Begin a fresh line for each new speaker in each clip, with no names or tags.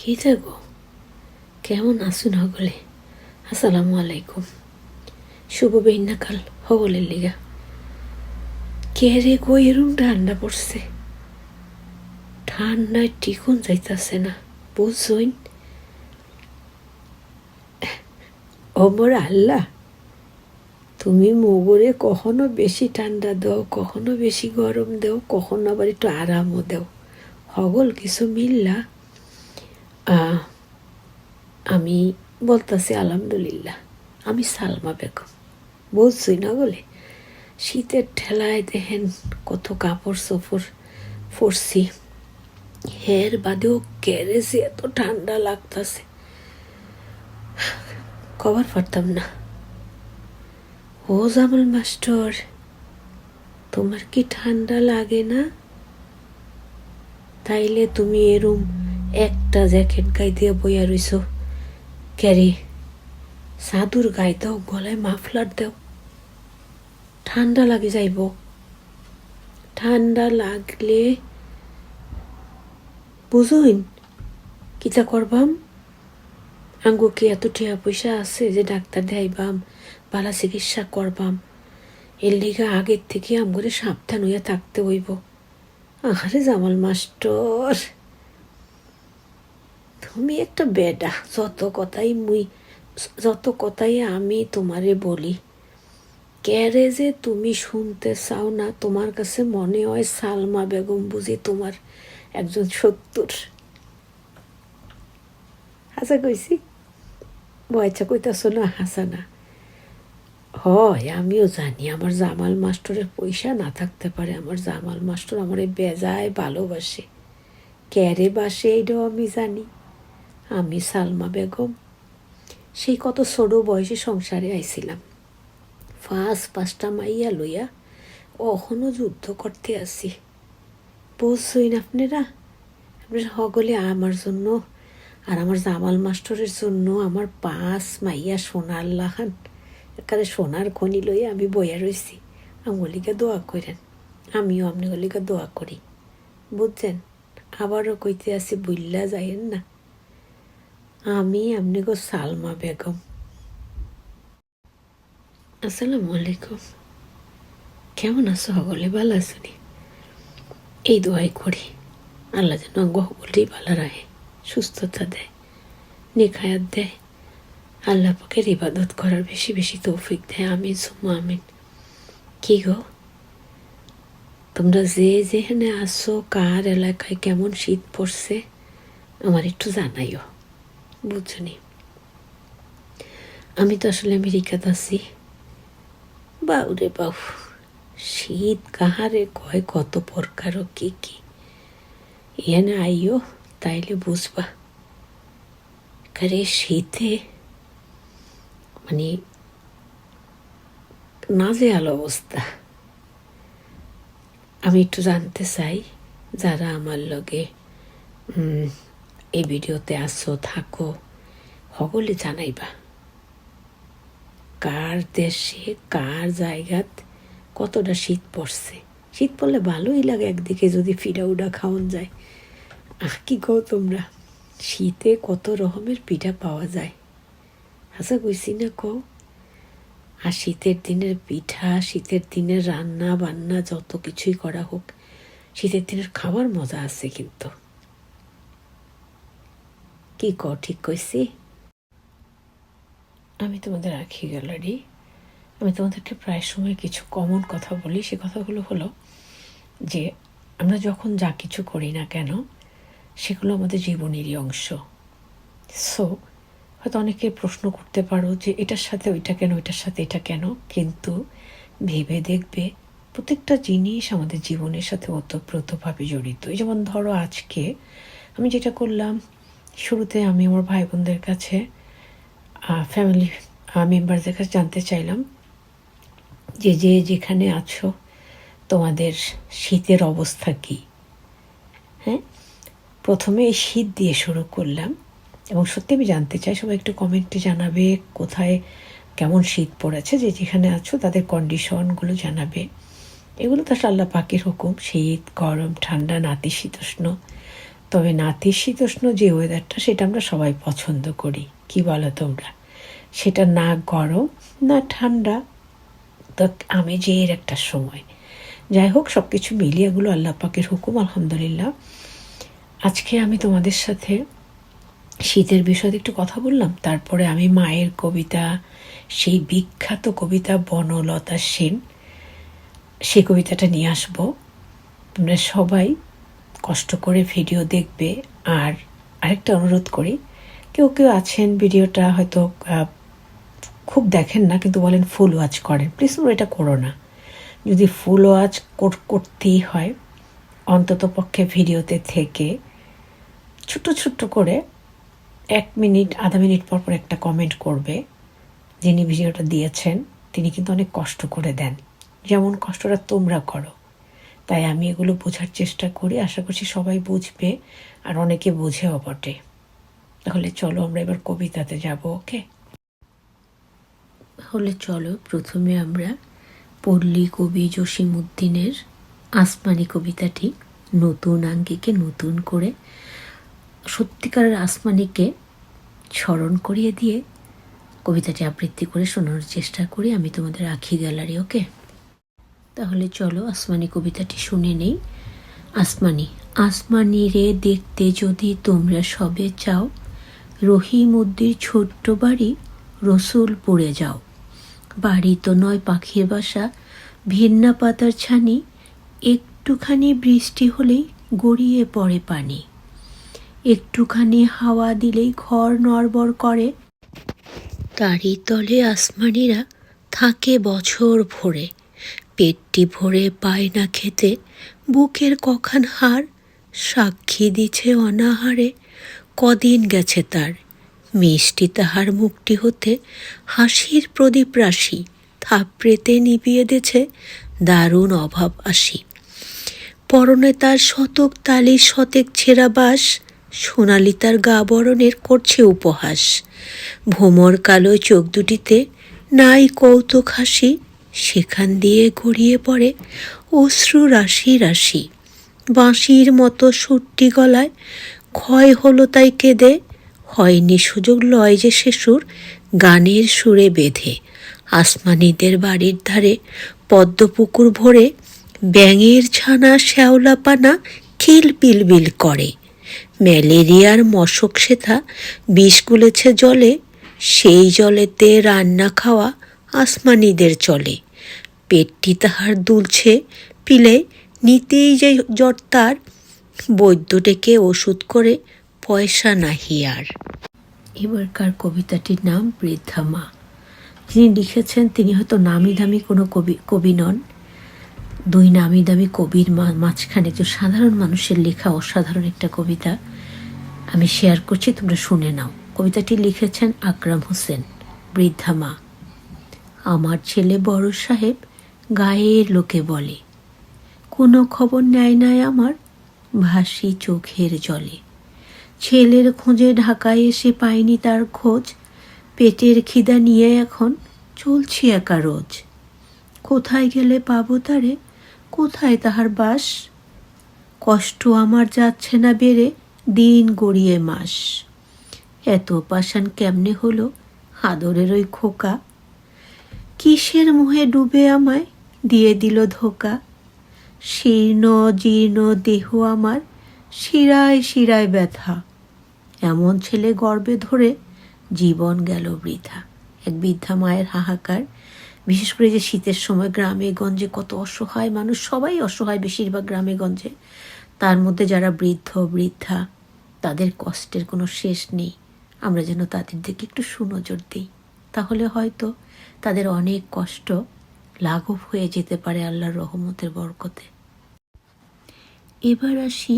কি গো কেমন আসুন হগলে আসসালামু আলাইকুম। শুভ বেহিনাকাল হগলের লিগা। কে রে গো এরম ঠান্ডা পড়ছে? ঠান্ডায় টিকুন যাইতাছে না, বুঝছইন? অমর আল্লাহ, তুমি মোগরে কখনো বেশি ঠান্ডা দাও, কখনো বেশি গরম দাও, কখনো আবার একটু আরামও দাও। হগল কিছু মিল্লা? আমি বলতাছি, আলহামদুলিল্লাহ, আমি সালমা বেগম। বলছি না বলে শীতের ঠেলায় দেখেন কত কাপড় সফর পরছি। হের বাদেও গ্যারেজে এত ঠান্ডা লাগতাছে। কবার পারতাম না। ও জামাল মাস্টার, তোমার কি ঠান্ডা লাগে না? তাইলে তুমি এরম একটা জ্যাকেট গায়ে দিয়ে বইয়া রইছ। ক্যারি সাধুর গায়ে দাও, গলায় মাফলার দাও। ঠান্ডা লাগে যাইব। ঠান্ডা লাগলে বুঝুইন কিতা করবাম? আঙ্গু কি এত টিয়া পয়সা আছে যে ডাক্তার দেখাইবাম, বালা চিকিৎসা করবাম? এর লিগা আগের থেকে আমগরে সাবধান হইয়া থাকতে হইব। আহারে জামাল মাস্টর! তুমি একটা বেডা যত কথাই মুই, যত কথাই আমি তোমারে বলি ক্যারে যে তুমি শুনতে চাও না, তোমার কাছে মনে হয় সালমা বেগম বুঝি তোমার একজন সত্তর হাসা কইছি? বয়সা কইতাছ না, হাসা না। হয়, আমিও জানি, আমার জামাল মাস্টরের পয়সা না থাকতে পারে, আমার জামাল মাস্টর আমার বেজায় ভালোবাসে। ক্যারে বাসে, এইটাও আমি জানি। আমি সালমা বেগম। সেই কত ছোট বয়সে সংসারে আইছিলাম। ফার্স্ট পাঁচটা মাইয়া লইয়া অখনও যুদ্ধ করতে আসি। বুঝছইন আপনারা? আপনারা সকলে আমার জন্য আর আমার জামাল মাস্টরের জন্য আমার পাঁচ মাইয়া সোনার লাহান একারে সোনার খনি লইয়া আমি বইয়া রইছি। আমগলিকে দোয়া করেন আমিও আমনিগলিকে দোয়া করি। বুঝছেন? আবারও কইতে আসি বুল্লা যাইয়েন না। আমি আপনি গো সালমা বেগম। আসসালামু আলাইকুম। কেমন আছো? সকলে ভালো আছো নি এই দোয়াই করি। আল্লাহ যেন গহবলটি ভালো রাখে, সুস্থতা দেয়, নিখায়াত দেয়। আল্লাহ পাকের ইবাদত করার বেশি বেশি তৌফিক দেয়। আমি সুম্মা, আমিন। কি গো? তোমরা যে যেখানে আসো কার এলাকায় কেমন শীত পড়ছে, আমার একটু জানাইও। বুঝনি। আমি তো আসলে আমেরিকাতে আছি। বাউরে বাউ, শীত কাহারে কয় কত প্রকার ও কি কি। এখানে আইও, তাইলে বুঝবা। কারে শীতে মানে নাজেহাল অবস্থা। আমি একটু জানতে চাই, যারা আমার লগে এই ভিডিওতে আসো, থাকো, সকলে জানাইবা। কার দেশে, কার জায়গাত কতটা শীত পড়ছে? শীত পড়লে ভালোই লাগে একদিকে যদি ফিরা উডা খাওয়ান যায়। আহ, কি কো তোমরা? শীতে কত রকমের পিঠা পাওয়া যায়? আচ্ছা কইছি না কও। আর শীতের দিনের পিঠা, শীতের দিনের রান্না বান্না যত কিছুই করা হোক, শীতের দিনের খাবার মজা আছে কিন্তু। কি ক ঠিক কইছি? আমি তোমাদের রাখি গ্যালারি আমি তোমাদেরকে প্রায় সময় কিছু কমন কথা বলি। সে কথাগুলো হলো যে, আমরা যখন যা কিছু করি না কেন, সেগুলো আমাদের জীবনেরই অংশ। সো হয়তো অনেকে প্রশ্ন করতে পারো যে, এটার সাথে ওইটা কেন, ওইটার সাথে এটা কেন? কিন্তু ভেবে দেখবে প্রত্যেকটা জিনিস আমাদের জীবনের সাথে ওতপ্রোতভাবে জড়িত। যেমন ধরো আজকে আমি যেটা করলাম শুরুতে আমি আমার ভাই বোনদের কাছে ফ্যামিলি মেম্বারদের কাছে জানতে চাইলাম যে যে যেখানে আছো, তোমাদের শীতের অবস্থা কী? হ্যাঁ? প্রথমে এই শীত দিয়ে শুরু করলাম এবং সত্যি আমি জানতে চাই, সবাই একটু কমেন্টে জানাবে কোথায় কেমন শীত পড়েছে, যে যেখানে আছো তাদের কন্ডিশনগুলো জানাবে। এগুলো তো আল্লাহ পাকের হুকুম, শীত, গরম, ঠান্ডা, নাতিশীতোষ্ণ। তবে নাতিশীতোষ্ণ যে ওয়েদারটা সেটা আমরা সবাই পছন্দ করি। কি বলো তোমরা? সেটা না গরম, না ঠান্ডা। তো আমেজের একটা সময়। যাই হোক সব কিছু মিলিয়ে এগুলো আল্লাহ পাকের হুকুম, আলহামদুলিল্লাহ। আজকে আমি তোমাদের সাথে শীতের বিষয়ে একটু কথা বললাম। তারপরে আমি মায়ের কবিতা, সেই বিখ্যাত কবিতা বনলতা সেন সেই কবিতাটা নিয়ে আসব। তোমরা সবাই কষ্ট করে ভিডিও দেখবে। আর আরেকটা অনুরোধ করি, কেউ কেউ আছেন ভিডিওটা হয়তো খুব দেখেন না, কিন্তু বলেন ফুল ওয়াচ করেন। প্লিজ তোমরা এটা করো না। যদি ফুল ওয়াচ করতেই হয়, অন্তত পক্ষে ভিডিওতে থেকে, ছোট্ট ছোট্ট করে এক মিনিট, আধা মিনিট পর পর একটা কমেন্ট করবে, যিনি ভিডিওটা দিয়েছেন, তিনি কিন্তু অনেক কষ্ট করে দেন। যেমন কষ্টটা তোমরা করো। তাই আমি এগুলো বোঝার চেষ্টা করি। আশা করছি সবাই বুঝবে আর অনেকে বোঝেও বটে। তাহলে চলো আমরা এবার কবিতাতে যাব, ওকে? তাহলে চলো প্রথমে আমরা পল্লী কবি জসিমুদ্দিনের আসমানি কবিতাটি নতুন আঙ্গিকে নতুন করে সত্যিকারের আসমানিকে স্মরণ করিয়ে দিয়ে কবিতাটি আবৃত্তি করে শোনানোর চেষ্টা করি। আমি তোমাদের আখি গ্যালারি, ওকে? তাহলে চলো আসমানি কবিতাটি শুনে নেই। আসমানি আসমানি রে দেখতে যদি তোমরা সবে চাও রহিমুদ্দির ছোট্ট বাড়ি রসুলপুরে যাও। বাড়ি তো নয় পাখির বাসা, ভিন্না পাতার ছানি, একটুখানি বৃষ্টি হলেই গড়িয়ে পড়ে পানি। একটুখানি হাওয়া দিলেই ঘর নড়বড় করে। তারই তলে আসমানিরা থাকে বছর ভরে। পেটটি ভরে পায় না খেতে বুকের কখান হার সাক্ষী দিছে অনাহারে। কদিন গেছে তার? মিষ্টি তাহার মুখটি হতে হাসির প্রদীপ রাশি থাপড়েতে নিবিয়ে দেছে দারুণ অভাব আসি। পরনে তার শতক তালির শতেক ছেঁড়া বাস, সোনালি তার গা বরণের করছে উপহাস। ভোমর কালো চোখ দুটিতে নাই কৌতুক হাসি সেখান দিয়ে গড়িয়ে পড়ে অশ্রু রাশি রাশি। বাঁশির মতো সুরটি গলায়, ক্ষয় হলো তাই কেঁদে, হয়নি সুযোগ লয় যে সে সুর, গানের সুরে বেঁধে। আসমানিদের বাড়ির ধারে পদ্মপুকুর ভরে ব্যাঙের ছানা শ্যাওলা পানা খিল বিল করে। ম্যালেরিয়ার মশক সেথা বিষ গুলেছে জলে, সেই জলেতে রান্না খাওয়া আসমানিদের চলে। পেটটি তাহার দুলছে, পিলে নিতেই যে জ্বর তার। বৈদ্য ডেকে ওষুধ করে, পয়সা নাহি আর। এবারকার কবিতাটির নাম বৃদ্ধা মা। যিনি লিখেছেন, তিনি হয়তো নামি দামি কোনো কবি কবি নন। দুই নামি দামি কবির মাঝখানে একজন সাধারণ মানুষের লেখা অসাধারণ একটা কবিতা, আমি শেয়ার করছি, তোমরা শুনে নাও। কবিতাটি লিখেছেন আকরাম হোসেন, বৃদ্ধা মা। আমার ছেলে বড় সাহেব গায়ের লোকে বলে। কোনো খবর নেয় নাই আমার, ভাসি চোখের জলে। ছেলের খোঁজে ঢাকায় এসে পাইনি তার খোঁজ, পেটের খিদা নিয়ে এখন চলছি একা রোজ। কোথায় গেলে পাবো তারে, কোথায় তাহার বাস? কষ্ট আমার যাচ্ছে না বেড়ে দিন গড়িয়ে মাস। এত পাষাণ কেমনে হলো আদরের ওই খোকা? কিসের মুহে ডুবে আমায়? দিয়ে দিল ধোকা। শীর্ণ, জীর্ণ দেহ আমার, শিরায় শিরায় ব্যথা। এমন ছেলে গর্বে ধরে জীবন গেল বৃথা। এক বৃদ্ধা মায়ের হাহাকার। বিশেষ করে যে শীতের সময় গ্রামে গঞ্জে কত অসহায় মানুষ, সবাই অসহায় বেশিরভাগ গ্রামে গঞ্জে তার মধ্যে যারা বৃদ্ধ, বৃদ্ধা, তাদের কষ্টের কোনো শেষ নেই। আমরা যেন তাদের দিকে একটু সুনজর দিই। তাহলে হয়তো তাদের অনেক কষ্ট লাঘব হয়ে যেতে পারে আল্লাহর রহমতের বরকতে। এবার আসি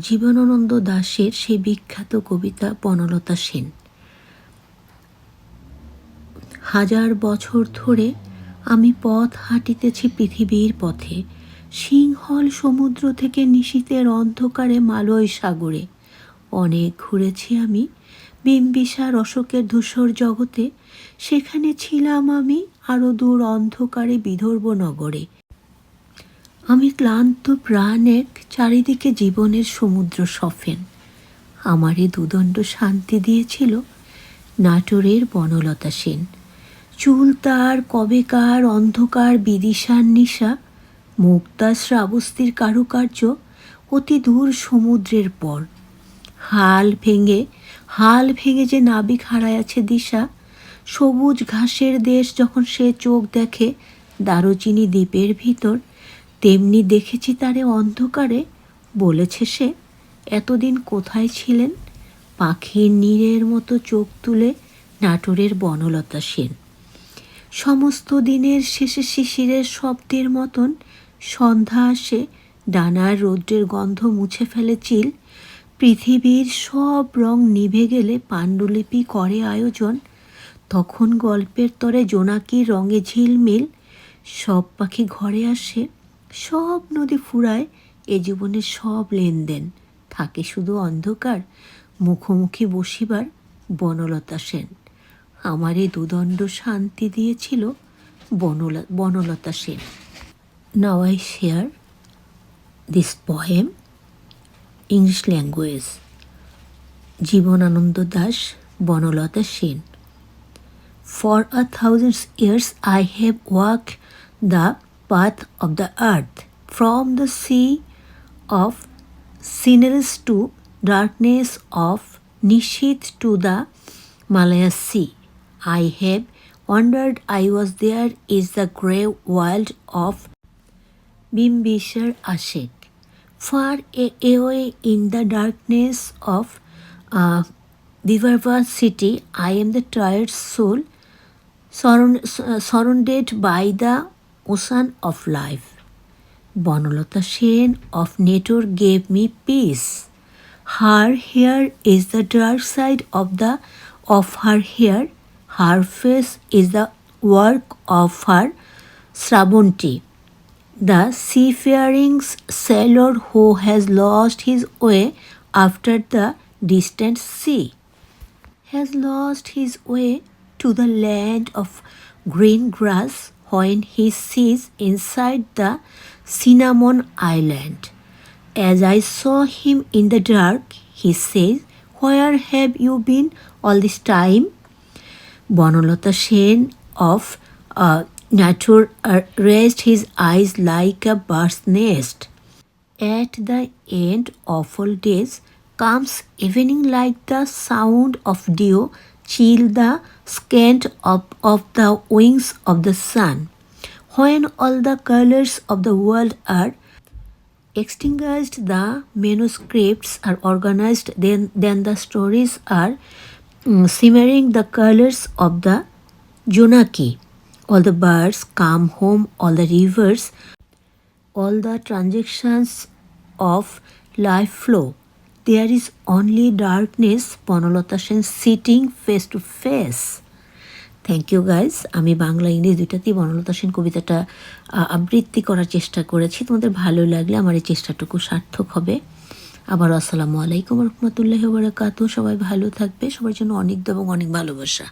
জীবনানন্দ দাশের সেই বিখ্যাত কবিতা বনলতা সেন। হাজার বছর ধরে আমি পথ হাঁটিতেছি পৃথিবীর পথে, সিংহল সমুদ্র থেকে নিশীতের অন্ধকারে মালয় সাগরে। অনেক ঘুরেছি আমি। বিম্বিসার অশোকের ধূসর জগতে, সেখানে ছিলাম আমি আরও দূর অন্ধকারে বিদর্ভ নগরে।
আমি ক্লান্ত প্রাণ এক চারিদিকে জীবনের সমুদ্র সফেন। আমার আমারে দুদণ্ড শান্তি দিয়েছিল নাটোরের বনলতা সেন। চুল তার কবেকার অন্ধকার বিদিশার নিশা মুক্তা শ্রাবস্তির কারুকার্য অতি দূর সমুদ্রের পর। হাল ভেঙে হাল ভেঙে যে নাবিক হারায়াছে দিশা, সবুজ ঘাসের দেশ যখন সে চোখ দেখে, দারুচিনি দ্বীপের ভিতর, তেমনি দেখেছি তারে অন্ধকারে, বলেছে সে, এতদিন কোথায় ছিলেন? পাখির নীরের মতো চোখ তুলে নাটোরের বনলতা সেন। সমস্ত দিনের শেষে শিশিরের শব্দের মতন সন্ধ্যা আসে, ডানার রৌদ্রের গন্ধ মুছে ফেলে চিল পৃথিবীর সব রং নিভে গেলে পাণ্ডুলিপি করে আয়োজন। তখন গল্পের তরে জোনাকির রঙে ঝিলমিল, সব পাখি ঘরে আসে, সব নদী ফুরায়, এ জীবনের সব লেনদেন। থাকে শুধু অন্ধকার, মুখোমুখি বসিবার বনলতা সেন। আমার এই দুদণ্ড শান্তি দিয়েছিল বনলা, Banalata Sen. Now I share this poem English language Jibanananda Das Banalata Sen For a thousand years I have walked the path of the earth, from the sea of sinners to darkness of Nishith to the Malaya Sea. I have wondered I was there is the grey world of Bimbishar Ashik. Far away in the darkness of uh, Vivarva city, I am the tired soul uh, surrounded by the ocean of life. Bonolata Sen of Nature gave me peace. Her hair is the dark side of the of her hair. Her face is the work of her Srabanti the seafaring sailor who has lost his way after the distant sea has lost his way to the land of green grass when he sees inside the cinnamon island. As I saw him in the dark, he says, Where have you been all this time? Sen of uh, Nature uh, raised his eyes like a bird's nest. At the end of all days comes evening like the sound of dew chill the skin of, of the wings of the sun. When all the colors of the world are extinguished, the manuscripts are organized, then, then the stories are mm, simmering the colors of the Junaki. All the birds come home, all the rivers, all the transactions of life flow. There is only darkness, Bonolata Sen sitting face to face. Thank you guys আমি বাংলা ইংরেজি দুইটাতেই বনলতা সেন কবিতাটা আবৃত্তি করার চেষ্টা করেছি। তোমাদের ভালো লাগলে আমার এই চেষ্টাটুকু সার্থক হবে। আবার আসসালামু আলাইকুম রহমতুল্লাহ বারাকাতু সবাই ভালো থাকবে। সবার জন্য অনেক দেব অনেক ভালোবাসা।